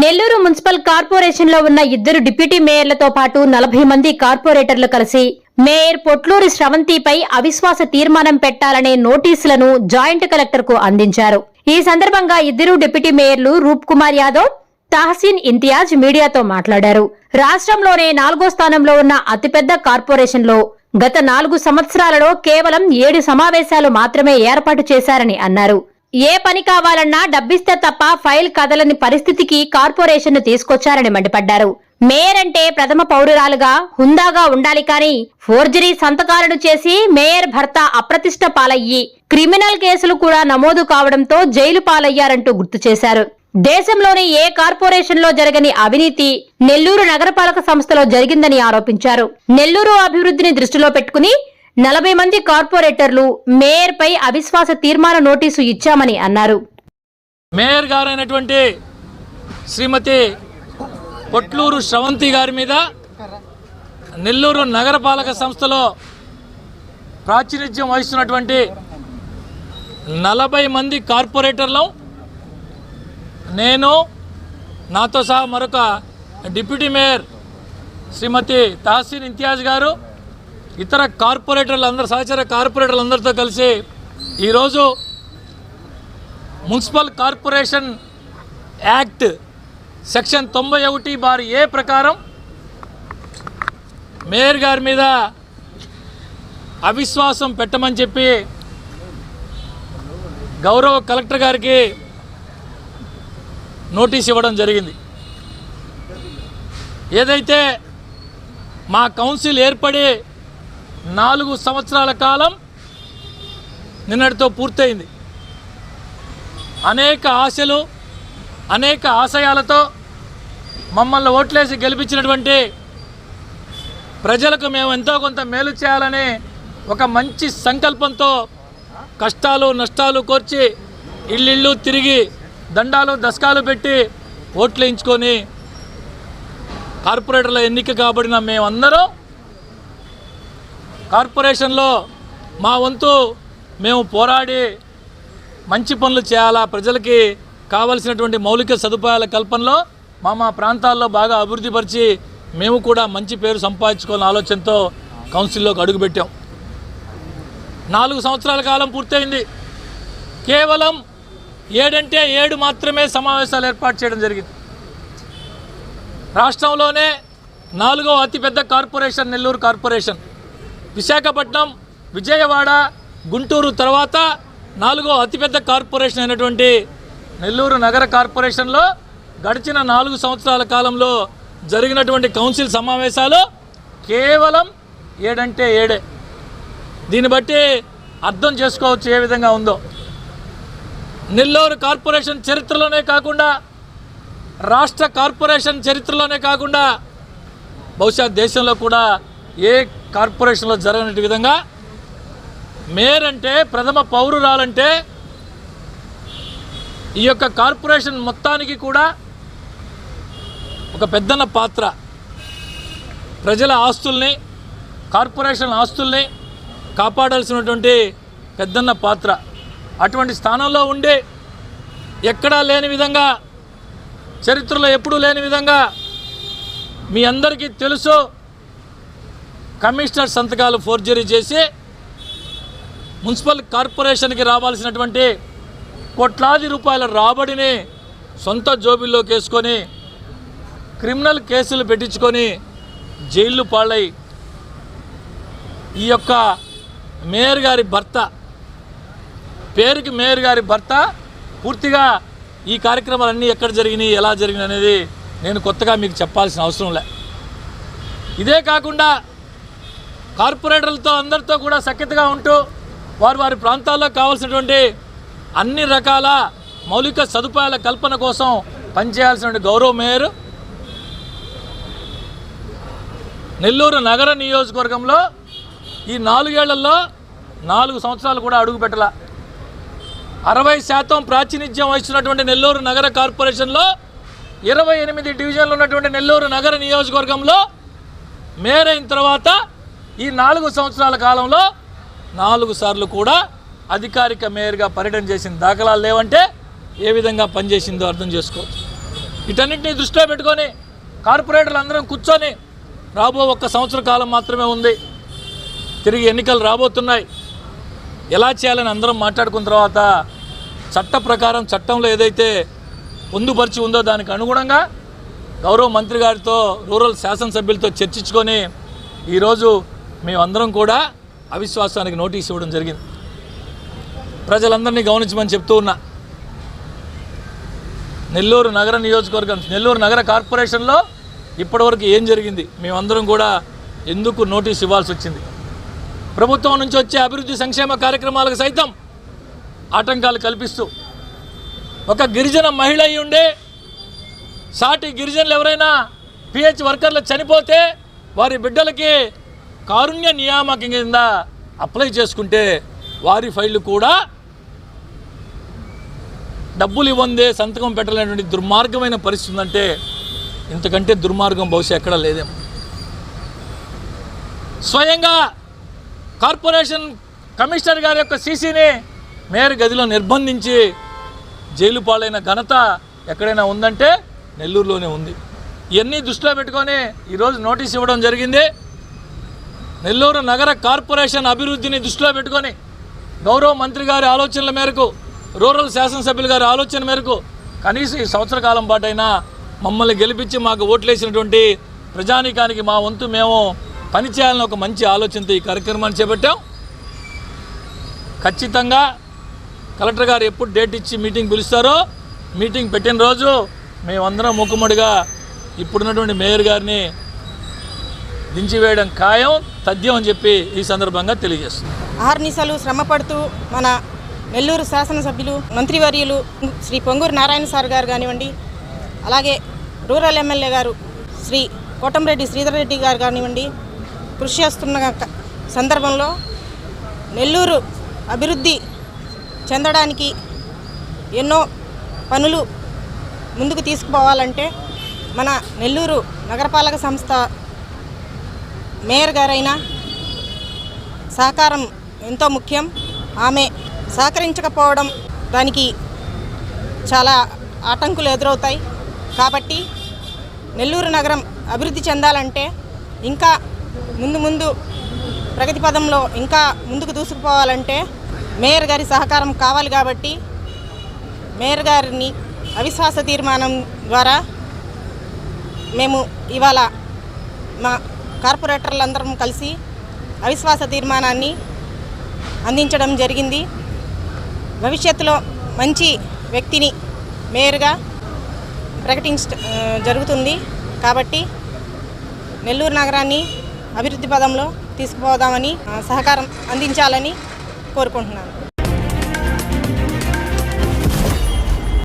Nellore municipal కార్పొరేషన్లో ఉన్న ఇద్దరు డిప్యూటీ మేయర్లతో పాటు నలభై మంది కార్పొరేటర్లు కలిసి మేయర్ పొట్లూరి శ్రవంతిపై అవిశ్వాస తీర్మానం పెట్టాలనే నోటీసులను జాయింట్ కలెక్టర్కు అందించారు. ఈ సందర్భంగా ఇద్దరు డిప్యూటీ మేయర్లు రూప్ కుమార్ యాదవ్ తహసీన్ ఇంతియాజ్ మీడియాతో మాట్లాడారు. రాష్ట్రంలోనే నాలుగో స్థానంలో ఉన్న అతిపెద్ద కార్పొరేషన్లో గత నాలుగు సంవత్సరాలలో కేవలం ఏడు సమావేశాలు మాత్రమే ఏర్పాటు చేశారని అన్నారు. ఏ పని కావాలన్నా డబ్బిస్తే తప్ప ఫైల్ కదలని పరిస్థితికి కార్పొరేషన్ తీసుకొచ్చారని మండిపడ్డారు. మేయర్ అంటే ప్రథమ పౌరురాలుగా హుందాగా ఉండాలి కానీ ఫోర్జరీ సంతకాలను చేసి మేయర్ భర్త అప్రతిష్ట పాలయ్యి క్రిమినల్ కేసులు కూడా నమోదు కావడంతో జైలు పాలయ్యారంటూ గుర్తు చేశారు. దేశంలోని ఏ కార్పొరేషన్లో జరగని అవినీతి నెల్లూరు నగరపాలక సంస్థలో జరిగిందని ఆరోపించారు. నెల్లూరు అభివృద్ధిని దృష్టిలో పెట్టుకుని నలభై మంది కార్పొరేటర్లు మేయర్ పై అవిశ్వాస తీర్మాన నోటీసు ఇచ్చామని అన్నారు. మేయర్ గారైనటువంటి శ్రీమతి పొట్లూరు శ్రవంతి గారి మీద నెల్లూరు నగరపాలక సంస్థలో ప్రాతినిధ్యం వహిస్తున్నటువంటి నలభై మంది కార్పొరేటర్లు నేను నాతో సహా మరొక డిప్యూటీ మేయర్ శ్రీమతి తహసీన్ ఇంతియాజ్ గారు ఇతర కార్పొరేటర్లు అందరు సహచర కార్పొరేటర్లు అందరితో కలిసి ఈరోజు మున్సిపల్ కార్పొరేషన్ యాక్ట్ సెక్షన్ తొంభై ఒకటి బార్ ఏ ప్రకారం మేయర్ గారి మీద అవిశ్వాసం పెట్టమని చెప్పి గౌరవ కలెక్టర్ గారికి నోటీస్ ఇవ్వడం జరిగింది. ఏదైతే మా కౌన్సిల్ ఏర్పడి నాలుగు సంవత్సరాల కాలం నిన్నటితో పూర్తయింది. అనేక ఆశలు అనేక ఆశయాలతో మమ్మల్ని ఓట్లేసి గెలిపించినటువంటి ప్రజలకు మేము ఎంతో కొంత మేలు చేయాలని ఒక మంచి సంకల్పంతో కష్టాలు నష్టాలు కోర్చి ఇళ్ళిళ్ళు తిరిగి దండాలు దశకాలు పెట్టి ఓట్లు వేయించుకొని కార్పొరేటర్ల ఎన్నిక కాబడిన మేమందరం కార్పొరేషన్లో మా వంతు మేము పోరాడి మంచి పనులు చేయాలా ప్రజలకి కావలసినటువంటి మౌలిక సదుపాయాల కల్పనలో మా మా ప్రాంతాల్లో బాగా అభివృద్ధి పరిచి మేము కూడా మంచి పేరు సంపాదించుకోవాలని ఆలోచనతో కౌన్సిల్లోకి అడుగుపెట్టాం నాలుగు సంవత్సరాల కాలం పూర్తయింది. కేవలం ఏడంటే ఏడు మాత్రమే సమావేశాలు ఏర్పాటు చేయడం జరిగింది. రాష్ట్రంలోనే నాలుగో అతిపెద్ద కార్పొరేషన్ నెల్లూరు కార్పొరేషన్. విశాఖపట్నం విజయవాడ గుంటూరు తర్వాత నాలుగో అతిపెద్ద కార్పొరేషన్ అయినటువంటి నెల్లూరు నగర కార్పొరేషన్లో గడిచిన నాలుగు సంవత్సరాల కాలంలో జరిగినటువంటి కౌన్సిల్ సమావేశాలు కేవలం ఏడంటే ఏడే. దీన్ని బట్టి అర్థం చేసుకోవచ్చు ఏ విధంగా ఉందో. నెల్లూరు కార్పొరేషన్ చరిత్రలోనే కాకుండా రాష్ట్ర కార్పొరేషన్ చరిత్రలోనే కాకుండా బహుశా దేశంలో కూడా ఏ కార్పొరేషన్లో జరగనటి విధంగా మేయర్ అంటే ప్రథమ పౌరురాలంటే ఈ యొక్క కార్పొరేషన్ మొత్తానికి కూడా ఒక పెద్దన్న పాత్ర. ప్రజల ఆస్తుల్ని కార్పొరేషన్ ఆస్తుల్ని కాపాడాల్సినటువంటి పెద్దన్న పాత్ర. అటువంటి స్థానంలో ఉండి ఎక్కడా లేని విధంగా చరిత్రలో ఎప్పుడూ లేని విధంగా మీ అందరికీ తెలుసు. కమిషనర్ సంతకాలు ఫోర్జరీ చేసి మున్సిపల్ కార్పొరేషన్కి రావాల్సినటువంటి కోట్లాది రూపాయల రాబడిని సొంత జోబిల్లోకి వేసుకొని క్రిమినల్ కేసులు పెట్టించుకొని జైళ్ళు పాలై ఈ యొక్క మేయర్ గారి భర్త పేరుకి మేయర్ గారి భర్త పూర్తిగా ఈ కార్యక్రమాలన్నీ ఎక్కడ జరిగినాయి ఎలా జరిగినాయి అనేది నేను కొత్తగా మీకు చెప్పాల్సిన అవసరం లే. ఇదే కాకుండా కార్పొరేటర్లతో అందరితో కూడా సఖ్యతగా ఉంటూ వారు వారి ప్రాంతాల్లో కావాల్సినటువంటి అన్ని రకాల మౌలిక సదుపాయాల కల్పన కోసం పనిచేయాల్సిన గౌరవ మేయర్ నెల్లూరు నగర నియోజకవర్గంలో ఈ నాలుగేళ్ళలో నాలుగు సంవత్సరాలు కూడా అడుగుపెట్టల అరవై శాతం ప్రాతినిధ్యం వహిస్తున్నటువంటి నెల్లూరు నగర కార్పొరేషన్లో ఇరవై ఎనిమిది డివిజన్లు ఉన్నటువంటి నెల్లూరు నగర నియోజకవర్గంలో మేరైన తర్వాత ఈ నాలుగు సంవత్సరాల కాలంలో నాలుగు సార్లు కూడా అధికారిక మేయర్గా పర్యటన చేసిన దాఖలాలు లేవంటే ఏ విధంగా పనిచేసిందో అర్థం చేసుకోవచ్చు. వీటన్నింటినీ దృష్టిలో పెట్టుకొని కార్పొరేటర్లు అందరం కూర్చొని రాబో ఒక్క సంవత్సర కాలం మాత్రమే ఉంది. తిరిగి ఎన్నికలు రాబోతున్నాయి. ఎలా చేయాలని అందరం మాట్లాడుకున్న తర్వాత చట్ట ప్రకారం చట్టంలో ఏదైతే పొందుపరిచి ఉందో దానికి అనుగుణంగా గౌరవ మంత్రి గారితో రూరల్ శాసనసభ్యులతో చర్చించుకొని ఈరోజు మేమందరం కూడా అవిశ్వాసానికి నోటీస్ ఇవ్వడం జరిగింది. ప్రజలందరినీ గమనించమని చెప్తూ ఉన్నా. నెల్లూరు నగర నియోజకవర్గం నెల్లూరు నగర కార్పొరేషన్లో ఇప్పటివరకు ఏం జరిగింది? మేమందరం కూడా ఎందుకు నోటీస్ ఇవ్వాల్సి వచ్చింది? ప్రభుత్వం నుంచి వచ్చే అభివృద్ధి సంక్షేమ కార్యక్రమాలకు సైతం ఆటంకాలు కల్పిస్తూ ఒక గిరిజన మహిళ అయి ఉండే సాటి గిరిజనులు ఎవరైనా పిహెచ్ వర్కర్లు చనిపోతే వారి బిడ్డలకి కారుణ్య నియామకం కింద అప్లై చేసుకుంటే వారి ఫైళ్ళు కూడా డబ్బులు ఇవ్వందే సంతకం పెట్టలేనటువంటి దుర్మార్గమైన పరిస్థితి ఉందంటే ఇంతకంటే దుర్మార్గం బహుశా ఎక్కడా లేదేమో. స్వయంగా కార్పొరేషన్ కమిషనర్ గారి యొక్క సీసీని మేయర్ గదిలో నిర్బంధించి జైలు పాలైన ఘనత ఎక్కడైనా ఉందంటే నెల్లూరులోనే ఉంది. ఇవన్నీ దృష్టిలో పెట్టుకొని ఈరోజు నోటీస్ ఇవ్వడం జరిగింది. నెల్లూరు నగర కార్పొరేషన్ అభివృద్ధిని దృష్టిలో పెట్టుకొని గౌరవ మంత్రి గారి ఆలోచనల మేరకు రూరల్ శాసనసభ్యుల గారి ఆలోచన మేరకు కనీసం ఈ సంవత్సర కాలం పాటైనా మమ్మల్ని గెలిపించి మాకు ఓట్లేసినటువంటి ప్రజానీకానికి మా వంతు మేము పనిచేయాలని ఒక మంచి ఆలోచనతో ఈ కార్యక్రమాన్ని చేపట్టాం. ఖచ్చితంగా కలెక్టర్ గారు ఎప్పుడు డేట్ ఇచ్చి మీటింగ్ పిలుస్తారో మీటింగ్ పెట్టిన రోజు మేమందరం మూకుమ్మడిగా ఇప్పుడున్నటువంటి మేయర్ గారిని దించివేయడం ఖాయం. తథ్యం అని చెప్పి ఈ సందర్భంగా తెలియజేస్తుంది. ఆహర్నిశలు శ్రమపడుతూ మన నెల్లూరు శాసనసభ్యులు మంత్రివర్యులు శ్రీ పొంగూరు నారాయణ సార్ గారు కానివ్వండి అలాగే రూరల్ ఎమ్మెల్యే గారు శ్రీ కోటంరెడ్డి శ్రీధర్ రెడ్డి గారు కానివ్వండి కృషి చేస్తున్న సందర్భంలో నెల్లూరు అభివృద్ధి చెందడానికి ఎన్నో పనులు ముందుకు తీసుకుపోవాలంటే మన నెల్లూరు నగరపాలక సంస్థ మేయర్ గారైనా సహకారం ఎంతో ముఖ్యం. ఆమె సహకరించకపోవడం దానికి చాలా ఆటంకులు ఎదురవుతాయి. కాబట్టి నెల్లూరు నగరం అభివృద్ధి చెందాలంటే ఇంకా ముందు ముందు ప్రగతి పదంలో ఇంకా ముందుకు దూసుకుపోవాలంటే మేయర్ గారి సహకారం కావాలి కాబట్టి మేయర్ గారిని అవిశ్వాస తీర్మానం ద్వారా మేము ఇవాళ మా కార్పొరేటర్లందరం కలిసి అవిశ్వాస తీర్మానాన్ని అందించడం జరిగింది. భవిష్యత్తులో మంచి వ్యక్తిని మేయర్గా ప్రకటించ జరుగుతుంది. కాబట్టి నెల్లూరు నగరాన్ని అభివృద్ధి పదంలో తీసుకుపోదామని ఆ, సహకారం అందించాలని కోరుకుంటున్నాను.